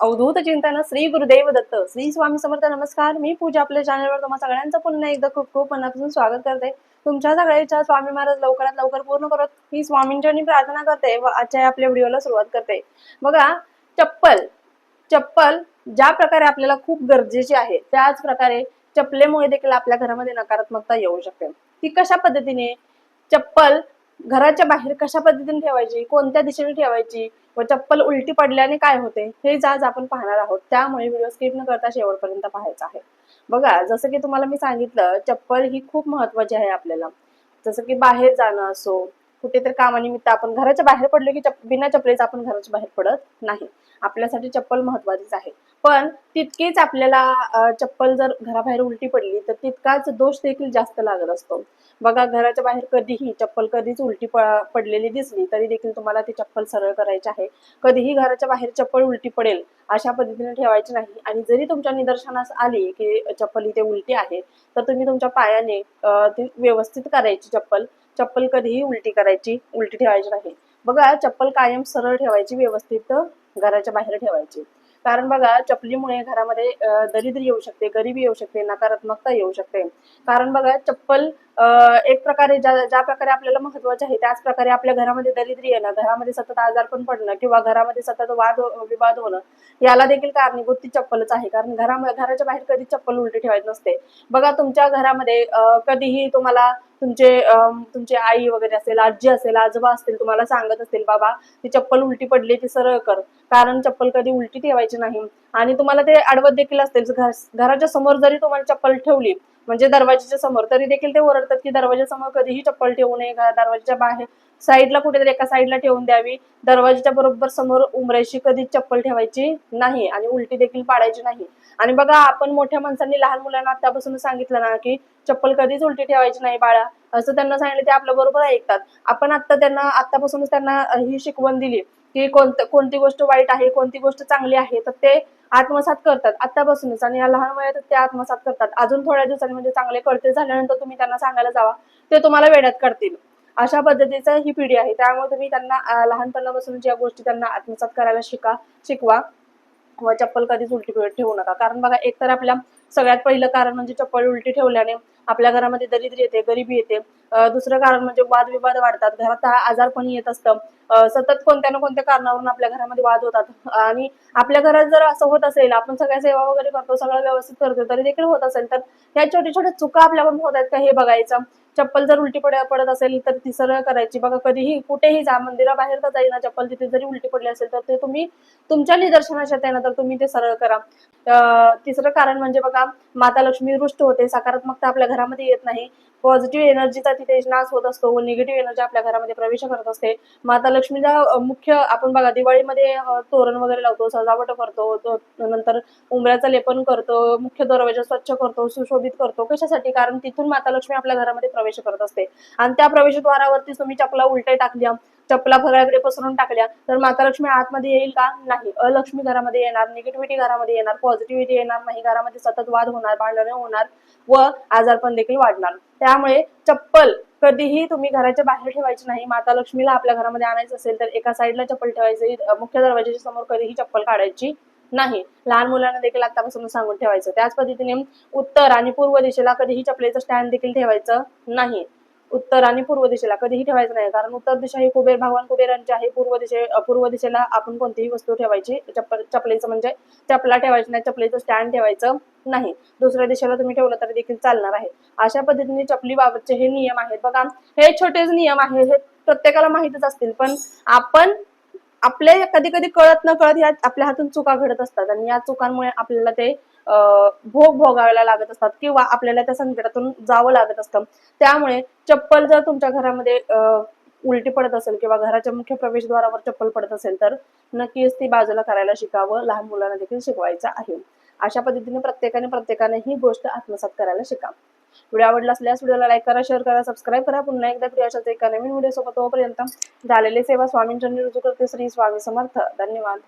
अवधूत चिंतन श्री गुरुदेव दत्त. श्री स्वामी समर्थ नमस्कार. मी पूजा आपल्या चॅनलवर तुम्हा सगळ्यांचं पुन्हा एकदा खूप खूप मनापासून स्वागत करते. तुमच्या सगळ्याच्या स्वामी महाराज लवकरात लवकर पूर्ण करत ही स्वामींच्या प्रार्थना करते व आजच्या आपल्या व्हिडिओला सुरुवात करते. बघा चप्पल. चप्पल ज्या प्रकारे आपल्याला खूप गरजेची आहे त्याच प्रकारे चप्पलेमुळे देखील आपल्या घरामध्ये नकारात्मकता येऊ शकते. ती कशा पद्धतीने? चप्पल घराच्या बाहेर कशा पद्धतीने ठेवायची कोणत्या दिशेने ठेवायची व चप्पल उलटी पडल्याने काय होते हे आज आपण पाहणार आहोत त्यामुळे व्हिडिओ स्किप न करता शेवटपर्यंत पाहायचा आहे. बघा जसं की तुम्हाला मी सांगितलं चप्पल ही खूप महत्वाची आहे आपल्याला. जसं की बाहेर जाणं असो कुठेतरी कामानिमित्त आपण घराच्या बाहेर पडलो की चप बिना चपलेच आपण घराच्या बाहेर पडत नाही. आपल्यासाठी चप्पल महत्वाचीच आहे. पण तितकेच आपल्याला चप्पल जर घराबाहेर उलटी पडली तर तितकाच दोष देखील जास्त लागत असतो. बघा घराच्या बाहेर कधीही चप्पल कधीच उलटी पडलेली दिसली तरी देखील तुम्हाला ती चप्पल सरळ करायची आहे. कधीही घराच्या बाहेर चप्पल उलटी पडेल अशा पद्धतीने ठेवायची नाही. आणि जरी तुमच्या निदर्शनास आली की चप्पल इथे उलटी आहे तर तुम्ही तुमच्या पायाने ती व्यवस्थित करायची चप्पल. चप्पल कधीही उलटी करायची उलटी ठेवायची नाही. बघा चप्पल कायम सरळ ठेवायची व्यवस्थित घराच्या बाहेर ठेवायची. कारण बघा चपलीमुळे घरामध्ये दरिद्र येऊ शकते गरिबी येऊ शकते नकारात्मकता येऊ शकते. कारण बघा चप्पल एक प्रकारे ज्या ज्या प्रकारे आपल्याला महत्त्वाचे आहे त्याच प्रकारे आपल्या घरामध्ये दरिद्री येणं घरामध्ये सतत आजारपण पडणं किंवा घरामध्ये सतत वाद विवाद होणं याला देखील कारणीभूत ती चप्पलच आहे. कारण घरामध्ये घराच्या बाहेर कधी चप्पल उलटी ठेवायची नसते. बघा तुमच्या घरामध्ये कधीही तुम्हाला तुमचे तुमचे तुमची आई वगैरे असेल आजी असेल आजोबा असतील तुम्हाला सांगत असतील बाबा ती चप्पल उलटी पडली ती सरळ कर. कारण चप्पल कधी उलटी ठेवायची नाही. आणि तुम्हाला ते आडवत देखील असतील घराच्या समोर जरी तुम्हाला चप्पल ठेवली म्हणजे दरवाजाच्या समोर. तरी देखील ते ओरडतात की दरवाजा समोर कधीही चप्पल ठेवू नये दरवाजाच्या बाहेर साईडला कुठेतरी एका साईडला ठेवून द्यावी. दरवाजाच्या बरोबर समोर उमऱ्याशी कधीच चप्पल ठेवायची नाही आणि उलटी देखील पाडायची नाही. आणि बघा आपण मोठ्या माणसांनी लहान मुलांना आतापासून सांगितलं ना की चप्पल कधीच उलटी ठेवायची नाही बाळा. असं त्यांना सांगितलं ते आपल्या बरोबर ऐकतात. आपण आता त्यांना आतापासूनच त्यांना ही शिकवण दिली. की कोणतं कोणती गोष्ट वाईट आहे कोणती गोष्ट चांगली आहे तर ते आत्मसात करतात आतापासूनच आणि या लहान वयात ते आत्मसात करतात. अजून थोड्या दिवसांनी म्हणजे चांगले कळते झाल्यानंतर तुम्ही त्यांना सांगायला जावा ते तुम्हाला वेड्यात करतील. अशा पद्धतीचं ही पिढी आहे. त्यामुळे तुम्ही त्यांना लहानपणापासून ज्या गोष्टी त्यांना आत्मसात करायला शिका शिकवा. व चप्पल कधीच उलटी ठेवू नका. कारण बघा एक तर आपल्या सगळ्यात पहिलं कारण म्हणजे चप्पल उलटी ठेवल्याने आपल्या घरामध्ये दरिद्री येते गरिबी येते. दुसरं कारण म्हणजे वादविवाद वाढतात. घरात हा आजारपण येत असतं. सतत कोणत्या ना कोणत्या कारणावरून आपल्या घरामध्ये वाद होतात. आणि आपल्या घरात जर असं होत असेल आपण सगळ्या सेवा वगैरे करतो सगळं व्यवस्थित करतो तरी देखील होत असेल तर ह्या छोट्या छोट्या चुका आपल्याकडून होत आहेत का हे बघायचं. चप्पल जर उलटी पड पडत असेल तर ती सरळ करायची. बघा कधीही कुठेही जा मंदिराबाहेर तर जाईना चप्पल तिथे जरी उलटी पडली असेल तर ते तुम्ही तुमच्या निदर्शनाच्या त्यानंतर तुम्ही ते सरळ करा. तिसरं कारण म्हणजे बघा माता लक्ष्मी रुष्ट होते सकारात्मकता आपल्या घरामध्ये येत नाही. पॉझिटिव्ह एनर्जीचा तिथे नाश होत असतो व निगेटिव्ह एनर्जी आपल्या घरामध्ये प्रवेश करत असते. माता लक्ष्मीला मुख्य आपण बघा दिवाळीमध्ये तोरण वगैरे लावतो सजावट करतो नंतर उंबऱ्याचं लेपन करतो मुख्य दरवाजा स्वच्छ करतो सुशोभित करतो. कशासाठी? कारण तिथून माता लक्ष्मी आपल्या घरामध्ये प्रवेश करत असते. आणि त्या प्रवेशद्वारावरती तुम्ही चपला उलट्या टाकल्या चपला फराकडे पसरून टाकल्या तर माता लक्ष्मी आतमध्ये येईल का? नाही. अलक्ष्मी घरामध्ये येणार निगेटिव्हिटी घरामध्ये येणार पॉझिटिव्हिटी येणार नाही घरामध्ये सतत वाद होणार भांडणे होणार व आजारपण देखील वाढणार. त्यामुळे चप्पल कधीही तुम्ही घराच्या बाहेर ठेवायची नाही. माता लक्ष्मीला आपल्या घरामध्ये आणायचं असेल तर एका साईडला चप्पल ठेवायची मुख्य दरवाजाच्या समोर कधीही चप्पल काढायची नाही. लहान मुलांना देखील आतापासून सांगून ठेवायचं. त्याच पद्धतीने उत्तर आणि पूर्व दिशेला कधीही चपलेचं स्टँड देखील ठेवायचं नाही. उत्तर आणि पूर्व दिशेला कधीही ठेवायचं नाही. कारण उत्तर दिशा ही कुबेर भगवान कुबेरांची आहे. पूर्व दिशे पूर्व दिशेला आपण कोणतीही वस्तू ठेवायची चप्पल चपलेचं म्हणजे चपला ठेवायची नाही चपलेचं स्टँड ठेवायचं नाही. दुसऱ्या दिशेला तुम्ही ठेवलं तरी देखील चालणार आहे. अशा पद्धतीने चपली बाबतचे हे नियम आहेत. बघा हे छोटेच नियम आहे. हे प्रत्येकाला माहितच असतील. पण आपण आपल्या कधी कधी कळत न कळत या आपल्या हातून चुका घडत असतात. आणि या चुकांमुळे आपल्याला ते भोग भोगायला लागत असतात किंवा आपल्याला त्या संकटातून जावं लागत असतं. त्यामुळे चप्पल जर तुमच्या घरामध्ये उलटी पडत असेल किंवा घराच्या मुख्य प्रवेशद्वारावर चप्पल पडत असेल तर नक्कीच ती बाजूला करायला शिकावं लहान मुलांना देखील शिकवायचं आहे. अशा पद्धतीने प्रत्येकाने प्रत्येकाने ही गोष्ट आत्मसात करायला शिका. व्हिडिओ आवडला असल्यास व्हिडिओला लाईक करा शेअर करा सबस्क्राईब करा. पुन्हा एकदा प्रिय अशाच एका नवीन व्हिडिओ सोबत तोपर्यंत झालेली सेवा स्वामींच्या रुजू करते श्री स्वामी समर्थ. धन्यवाद.